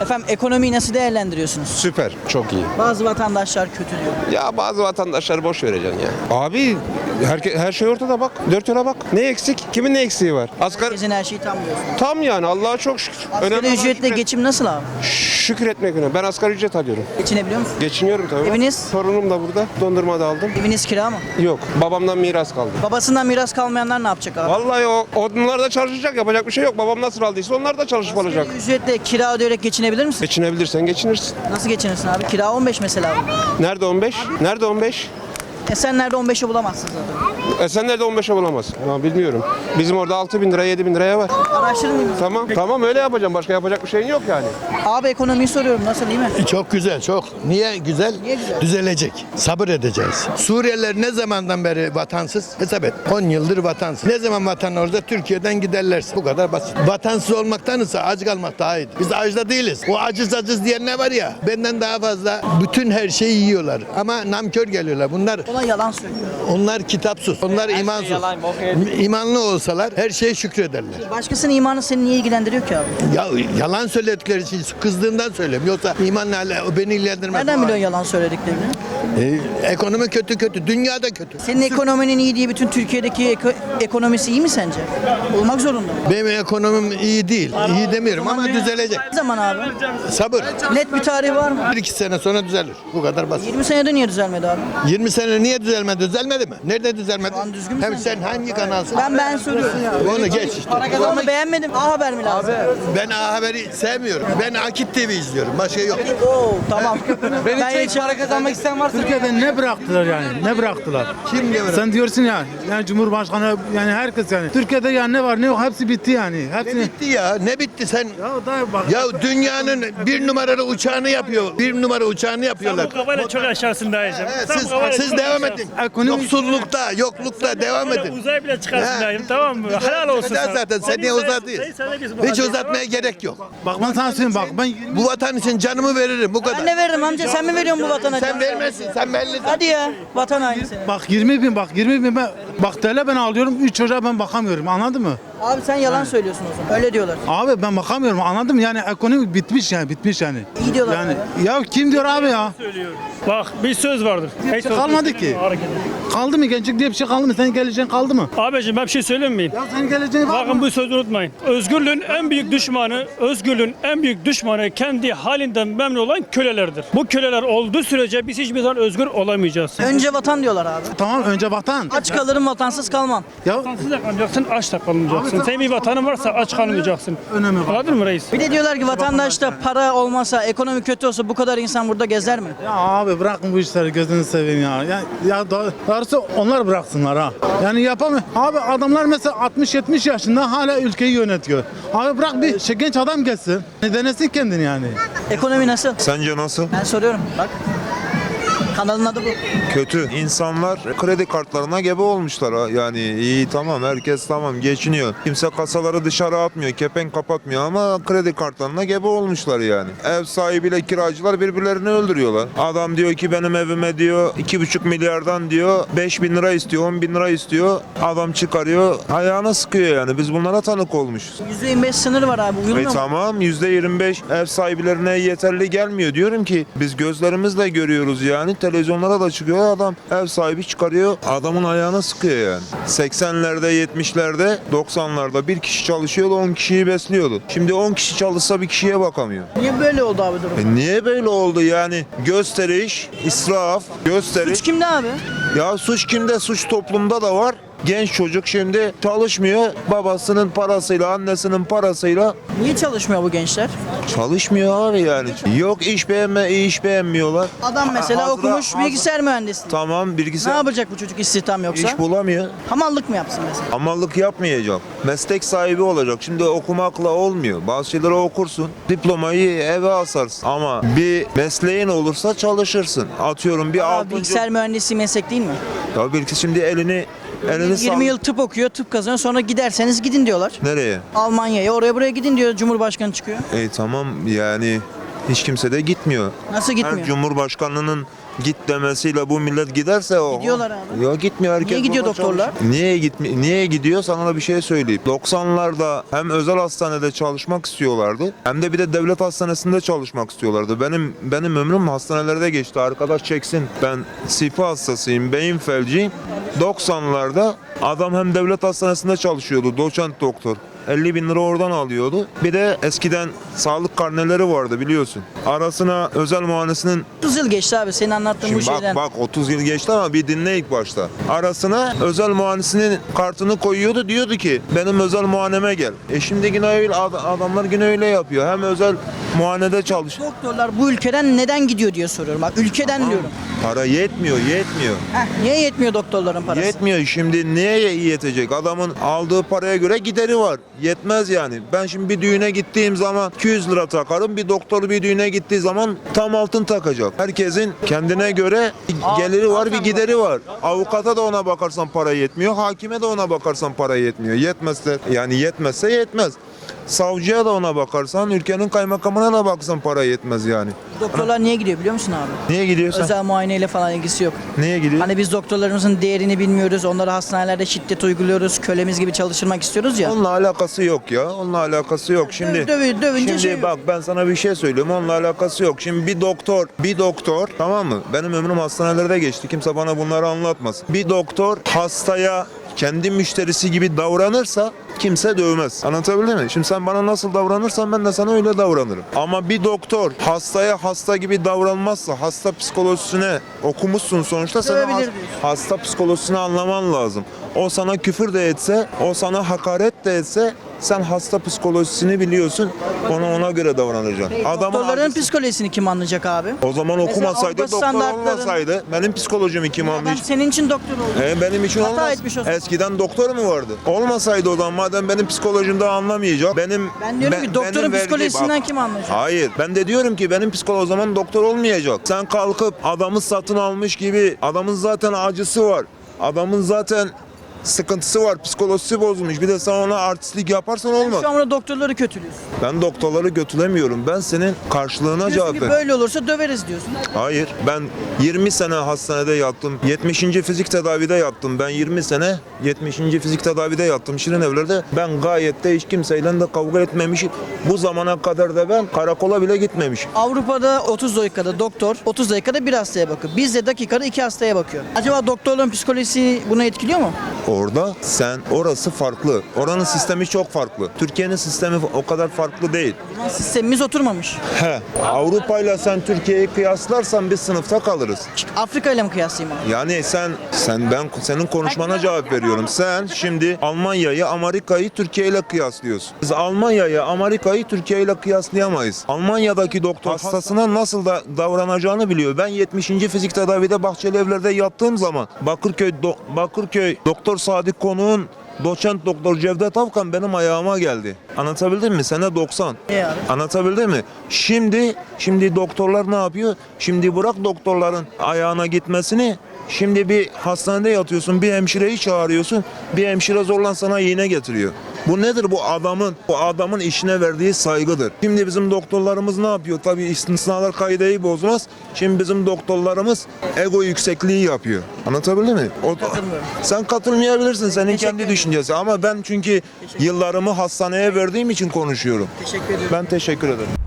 Efendim ekonomiyi nasıl değerlendiriyorsunuz? Süper. Çok iyi. Bazı vatandaşlar kötü diyor. Ya bazı vatandaşları boş vereceksin ya. Abi her, her şey ortada bak. Dört yola bak. Ne eksik? Kimin ne eksiği var? Asgari Herkesin her şeyi tam diyorsun. tam yani Allah'a çok şükür. Asgari olan ücretle şükret- geçim nasıl abi? şükür etmek önemli. Ben asgari ücret alıyorum. Geçinebiliyor musun? Geçiniyorum tabii. Eviniz? Torunum da burada. Dondurma da aldım. Eviniz kira mı? Yok. Babamdan miras kaldı. Babasından miras kalmayanlar ne yapacak abi? Vallahi o onlar da çalışacak. Yapacak bir şey yok. Babam nasıl aldıysa onlar da çalışıp alacak. Asgari ücretle kira ödeyerek geçinebilir misin? Geçinebilirsen geçinirsin. Nasıl geçinirsin abi? Kira 15 mesela abi. Nerede 15? Nerede 15? Esenler'de 15'i bulamazsın zaten. Esenler'de 15'e bulamaz. Ya bilmiyorum. Bizim orada 6 bin lira 7 bin liraya var. Araştırır mıyım? Tamam tamam öyle yapacağım. Başka yapacak bir şeyin yok yani. Abi ekonomiyi soruyorum nasıl iyi mi? Çok güzel, çok. Niye güzel? Niye güzel? Düzelecek. Sabır edeceğiz. Suriyeliler ne zamandan beri vatansız? Hesap et. 10 yıldır vatansız. Ne zaman vatan orada? Türkiye'den giderlerse. Bu kadar basit. Vatansız olmaktansa aç kalmak daha iyi. Biz açta değiliz. O aciz aciz diyen ne var ya? Benden daha fazla bütün her şeyi yiyorlar. Ama namkör geliyorlar. Bunlar Ona yalan söylüyor. onlar kitapsız. Onlar imansız. İmanlı olsalar her şeye şükrederler. Başkasının imanı seni niye ilgilendiriyor ki abi? Ya yalan söyledikleri için kızdığından söylüyorum. Yoksa imanla beni ilgilendirmez. Nereden biliyorsun yalan söylediklerini? E, ekonomi kötü kötü, dünya da kötü. Senin ekonominin iyi diye bütün Türkiye'deki eko- ekonomisi iyi mi sence? Olmak zorunda. Benim ekonomim iyi değil, iyi demiyorum ama düzelecek. Ne zaman abi? Sabır. Net bir tarihi var mı? Bir iki sene sonra düzelir. Bu kadar basit. 20 senede niye düzelmedi abi? 20 sene niye düzelmedi? Düzelmedi mi? Nerede düzelmedi? Şu an düzgün mü Hem sence? sen hangi kanalsın? Ben ben soruyorum. Onu geç işte. Onu beğenmedim. A Haber mi lazım? Ben A Haber'i sevmiyorum. Ben Akit TV izliyorum. Başka yok. Oo tamam. Beni ben hiç para kazanmak isteyen varsa Türkiye'de ne bıraktılar yani? Ne bıraktılar? Kim diye Sen diyorsun ya, yani Cumhurbaşkanı yani herkes yani. Türkiye'de yani ne var ne yok hepsi bitti yani. Ne Hepsi. bitti ya? Ne bitti sen? Ya da bak. Ya dünyanın bir numaralı uçağını yapıyor. Bir numara uçağını yapıyorlar. Bu kafayla çok aşarsın dayıcım. Evet, Sen bu siz, kafayla siz çok devam aşarsın. edin. Ekonomi- Yoksullukta, yoklukta devam edin. Uzay bile çıkarsın tamam mı? Helal olsun sana. zaten. Sen niye uzatıyorsun? Sen Hiç uzatmaya gerek yok. Bak ben sana söyleyeyim bak ben Bu vatan için canımı veririm bu kadar. Ben de veririm amca. Sen mi veriyorsun bu vatana? Sen vermezsin, sen belli. Hadi ya. Vatan haini senin. bak 20 bin bak 20 bin ben bak TL ben alıyorum 3 çocuğa ben bakamıyorum anladın mı? Abi sen yalan söylüyorsun o zaman. Öyle diyorlar. Abi ben bakamıyorum anladın mı? Yani ekonomi bitmiş yani bitmiş yani. İyi diyorlar Yani ya kim diyor abi ya? Bak bir söz vardır. Hiç şey kalmadı ki. Kaldı mı gençlik diye bir şey kaldı mı? Senin geleceğin kaldı mı? Abicim ben bir şey söyleyeyim miyim? Ya senin geleceğin var Bakın mı? bu sözü unutmayın. Özgürlüğün en büyük düşmanı, özgürlüğün en büyük düşmanı kendi halinden memnun olan kölelerdir. Bu köleler olduğu sürece biz hiçbir zaman özgür olamayacağız. Önce vatan diyorlar abi. Tamam önce vatan. Aç kalırım vatansız kalmam. Ya Vatansız da kalmayacaksın, aç da kalmayacaksın. Senin bir vatanın varsa aç kalmayacaksın. Önemi var. Anladın mı reis? Bir de diyorlar ki vatandaşta para olmasa, ekonomi kötü olsa bu kadar insan burada gezer mi? Ya abi bırakın bu işleri gözünü seveyim ya. Ya, ya doğ- doğrusu onlar bıraksınlar ha. Yani yapamıyor. Abi adamlar mesela 60-70 yaşında hala ülkeyi yönetiyor. Abi bırak bir şey, genç adam gelsin. Ne denesin kendini yani. Ekonomi nasıl? Sence nasıl? Ben soruyorum bak. Kanalın adı bu. Kötü. İnsanlar kredi kartlarına gebe olmuşlar. Yani iyi tamam herkes tamam geçiniyor. Kimse kasaları dışarı atmıyor, kepenk kapatmıyor ama kredi kartlarına gebe olmuşlar yani. Ev sahibiyle kiracılar birbirlerini öldürüyorlar. Adam diyor ki benim evime diyor 2,5 milyardan diyor 5 bin lira istiyor, 10 bin lira istiyor. Adam çıkarıyor ayağına sıkıyor yani. Biz bunlara tanık olmuşuz. %25 sınır var abi. E Uyulmuyor mu? tamam %25 ev sahiplerine yeterli gelmiyor. Diyorum ki biz gözlerimizle görüyoruz yani. Televizyonlara da çıkıyor adam ev sahibi çıkarıyor. Adamın ayağına sıkıyor yani. 80'lerde 70'lerde 90'larda bir kişi çalışıyordu 10 kişiyi besliyordu. Şimdi 10 kişi çalışsa bir kişiye bakamıyor. Niye böyle oldu abi durum? E niye böyle oldu yani? Gösteriş, israf, gösteriş. Suç kimde abi? Ya suç kimde? Suç toplumda da var. Genç çocuk şimdi çalışmıyor. Babasının parasıyla, annesinin parasıyla Niye çalışmıyor bu gençler? Çalışmıyor abi yani. Yok iş beğenme, iş beğenmiyorlar. Adam mesela Hazıra- okumuş hazır- bilgisayar mühendisliği. Tamam Ne bilgisayar yapacak bu çocuk istihdam yoksa? iş bulamıyor. Hamallık mı yapsın mesela? Amallık yapmayacak. Meslek sahibi olacak. Şimdi okumakla olmuyor. Bazı şeyleri okursun. Diplomayı eve asarsın. Ama bir mesleğin olursa çalışırsın. Atıyorum bir Aa, altıncı... bilgisayar mühendisliği meslek değil mi? Ya bilgisi şimdi elini elini 20 sal- yıl tıp okuyor, tıp kazanıyor. Sonra giderseniz gidin diyorlar. Nereye? Almanya'ya, oraya buraya gidin diyor Cumhurbaşkanı çıkıyor. E tamam yani Hiç kimse de gitmiyor. Nasıl gitmiyor? Her Cumhurbaşkanının git demesiyle bu millet giderse o. Gidiyorlar abi. Ya gitmiyor herkes. Niye gidiyor burada doktorlar? çalışıyor. Niye gitmi Niye gidiyor sana da bir şey söyleyeyim. 90'larda hem özel hastanede çalışmak istiyorlardı hem de bir de devlet hastanesinde çalışmak istiyorlardı. Benim benim ömrüm hastanelerde geçti. Arkadaş çeksin. Ben sipa hastasıyım, beyin felciyim. 90'larda adam hem devlet hastanesinde çalışıyordu. Doçent doktor. 50 bin lira oradan alıyordu. Bir de eskiden sağlık karneleri vardı biliyorsun. Arasına özel muayenesinin 30 yıl geçti abi senin anlattığın bu Şimdi bak şeyden. bak 30 yıl geçti ama bir dinle ilk başta. Arasına özel muayenesinin kartını koyuyordu diyordu ki benim özel muayeneme gel. E şimdi yine öyle ad- adamlar yine öyle yapıyor. Hem özel muayenede çalış. Doktorlar bu ülkeden neden gidiyor diye soruyorum. Bak ülkeden diyorum. Para yetmiyor, yetmiyor. Heh, niye yetmiyor doktorların parası? Yetmiyor. Şimdi neye yetecek? Adamın aldığı paraya göre gideri var. Yetmez yani. Ben şimdi bir düğüne gittiğim zaman 200 lira takarım. Bir doktor bir düğüne gittiği zaman tam altın takacak. Herkesin kendine göre geliri var, bir gideri var. Avukata da ona bakarsan para yetmiyor. Hakime de ona bakarsan para yetmiyor. Yetmezse yani yetmezse yetmez. Savcıya da ona bakarsan, ülkenin kaymakamına da baksan para yetmez yani. Doktorlar niye gidiyor biliyor musun abi? Niye gidiyorsun? Özel muayeneyle falan ilgisi yok. Niye gidiyor? Hani biz doktorlarımızın değerini bilmiyoruz. Onlara hastanelerde şiddet uyguluyoruz. Kölemiz gibi çalıştırmak istiyoruz ya. Onunla alakası yok ya. Onunla alakası yok. Şimdi dövü- dövünce Şimdi şey- bak ben sana bir şey söyleyeyim. Onunla alakası yok. Şimdi bir doktor, bir doktor tamam mı? Benim ömrüm hastanelerde geçti. Kimse bana bunları anlatmasın. Bir doktor hastaya kendi müşterisi gibi davranırsa kimse dövmez. Anlatabildim mi? Şimdi sen bana nasıl davranırsan ben de sana öyle davranırım. Ama bir doktor hastaya hasta gibi davranmazsa hasta psikolojisine okumuşsun sonuçta sana has- hasta psikolojisini anlaman lazım. O sana küfür de etse, o sana hakaret de etse sen hasta psikolojisini biliyorsun. Ona ona göre davranacaksın. Adamın Doktorların psikolojisini kim anlayacak abi? o zaman okumasaydı Avrupa doktor standartların- olmasaydı benim psikolojimi kim Adam anlayacak? senin için doktor oldu. E, benim için Hata olmaz. etmiş o zaman. Eskiden doktor mu vardı? Olmasaydı o zaman madem benim psikolojimde anlamayacak. Benim Ben diyorum ki doktorun benim verdiğim- psikolojisinden kim anlayacak? Hayır. Ben de diyorum ki benim psikolog o zaman doktor olmayacak. Sen kalkıp adamı satın almış gibi adamın zaten acısı var. Adamın zaten sıkıntısı var. Psikolojisi bozulmuş. Bir de sen ona artistlik yaparsan olmaz. Şu an burada doktorları kötülüyorsun. Ben doktorları götüremiyorum. Ben senin karşılığına Diyorsun cevap ki veriyorum. böyle olursa döveriz diyorsun. Hayır. Ben 20 sene hastanede yattım. 70. fizik tedavide yattım. Ben 20 sene 70. fizik tedavide yattım. Şirin evlerde. Ben gayet de hiç kimseyle de kavga etmemişim. Bu zamana kadar da ben karakola bile gitmemişim. Avrupa'da 30 dakikada doktor, 30 dakikada bir hastaya bakıyor. Bizde dakikada iki hastaya bakıyor. Acaba doktorların psikolojisi bunu etkiliyor mu? Orada sen orası farklı. Oranın sistemi çok farklı. Türkiye'nin sistemi o kadar farklı değil. Ama Sistemimiz oturmamış. He. Avrupa ile sen Türkiye'yi kıyaslarsan biz sınıfta kalırız. Afrika ile mi kıyaslayayım abi? Yani sen sen ben senin konuşmana cevap veriyorum. Sen şimdi Almanya'yı, Amerika'yı Türkiye ile kıyaslıyorsun. Biz Almanya'yı, Amerika'yı Türkiye ile kıyaslayamayız. Almanya'daki doktor hastasına nasıl da davranacağını biliyor. Ben 70. fizik tedavide Bahçeli Evler'de yattığım zaman Bakırköy Do- Bakırköy Doktor Sadık Konuğ'un Doçent Doktor Cevdet Avkan benim ayağıma geldi. Anlatabildim mi? Sene 90. İyi abi. Anlatabildim mi? Şimdi şimdi doktorlar ne yapıyor? Şimdi bırak doktorların ayağına gitmesini. Şimdi bir hastanede yatıyorsun, bir hemşireyi çağırıyorsun. Bir hemşire zorlan sana iğne getiriyor. Bu nedir bu adamın? Bu adamın işine verdiği saygıdır. Şimdi bizim doktorlarımız ne yapıyor? Tabii istisnalar kaideyi bozmaz. Şimdi bizim doktorlarımız ego yüksekliği yapıyor. Anlatabildim mi? O, sen katılmayabilirsin senin Teşekkür kendi ederim. düşüncesi ama ben çünkü yıllarımı hastaneye verdiğim için konuşuyorum. Teşekkür ederim. Ben teşekkür ederim.